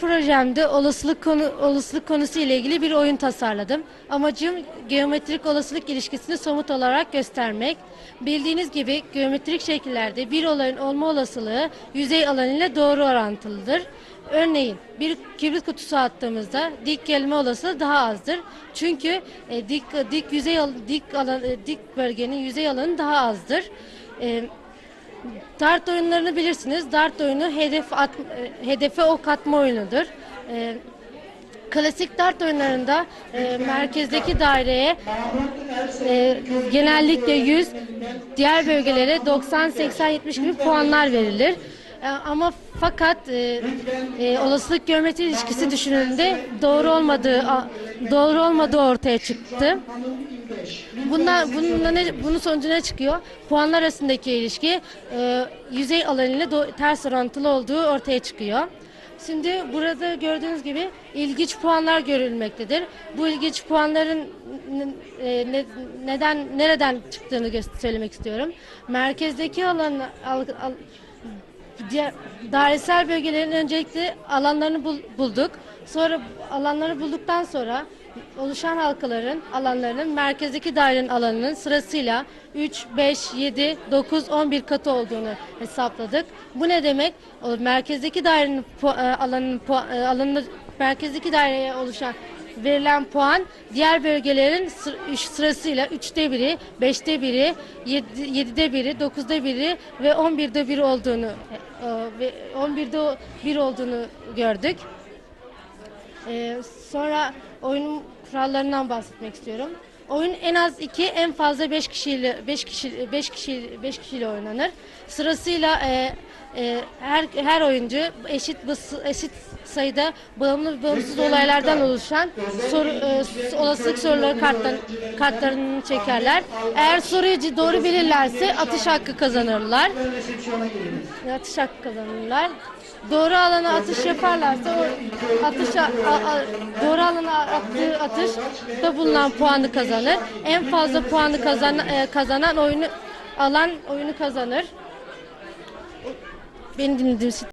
Projemde olasılık konu olasılık konusu ile ilgili bir oyun tasarladım. Amacım geometrik olasılık ilişkisini somut olarak göstermek. Bildiğiniz gibi geometrik şekillerde bir olayın olma olasılığı yüzey alanıyla doğru orantılıdır. Örneğin bir kibrit kutusu attığımızda dik gelme olasılığı daha azdır. Çünkü e, dik dik yüzey dik alan e, dik bölgenin yüzey alanı daha azdır. E, Dart oyunlarını bilirsiniz. Dart oyunu hedef at, e, hedefe ok atma oyunudur. E, klasik dart oyunlarında e, merkezdeki daireye e, genellikle 100, diğer bölgelere 90, 80, 70 gibi puanlar verilir. E, ama fakat e, e, olasılık geometri ilişkisi düşünüldüğünde doğru olmadığı doğru olmadığı ortaya çıktı. Bundan, bununla ne, bunun sonucu ne çıkıyor? Puanlar arasındaki ilişki e, yüzey alanıyla do- ters orantılı olduğu ortaya çıkıyor. Şimdi burada gördüğünüz gibi ilginç puanlar görülmektedir. Bu ilginç puanların e, ne- neden nereden çıktığını söylemek istiyorum. Merkezdeki alan al- al- diğer dairesel bölgelerin öncelikle alanlarını bul- bulduk. Sonra alanları bulduktan sonra oluşan halkaların alanlarının merkezdeki dairenin alanının sırasıyla 3, 5, 7, 9, 11 katı olduğunu hesapladık. Bu ne demek? Merkezdeki dairenin e, alanının e, alanını merkezdeki daireye oluşan verilen puan diğer bölgelerin sırasıyla 3'te biri, 5'te biri, 7'de biri, 9'da biri ve 11'de biri olduğunu e, ve 11'de bir olduğunu gördük. Ee, sonra oyunun kurallarından bahsetmek istiyorum. Oyun en az 2 en fazla 5 kişiyle 5 kişi 5 kişi 5 kişiyle oynanır. Sırasıyla e, e, her her oyuncu eşit eşit sayıda bağımlı ve bağımsız olaylardan oluşan soru e, olasılık soruları karttan, kartlarını çekerler. Eğer soruyu doğru bilirlerse atış hakkı kazanırlar. Atış hakkı kazanırlar. Doğru alana atış yaparlarsa o atış a- a- doğru alana attığı atış da bulunan puanı kazanır. En fazla puanı kazan, e, kazanan oyunu alan oyunu kazanır. Beni dinlediğiniz için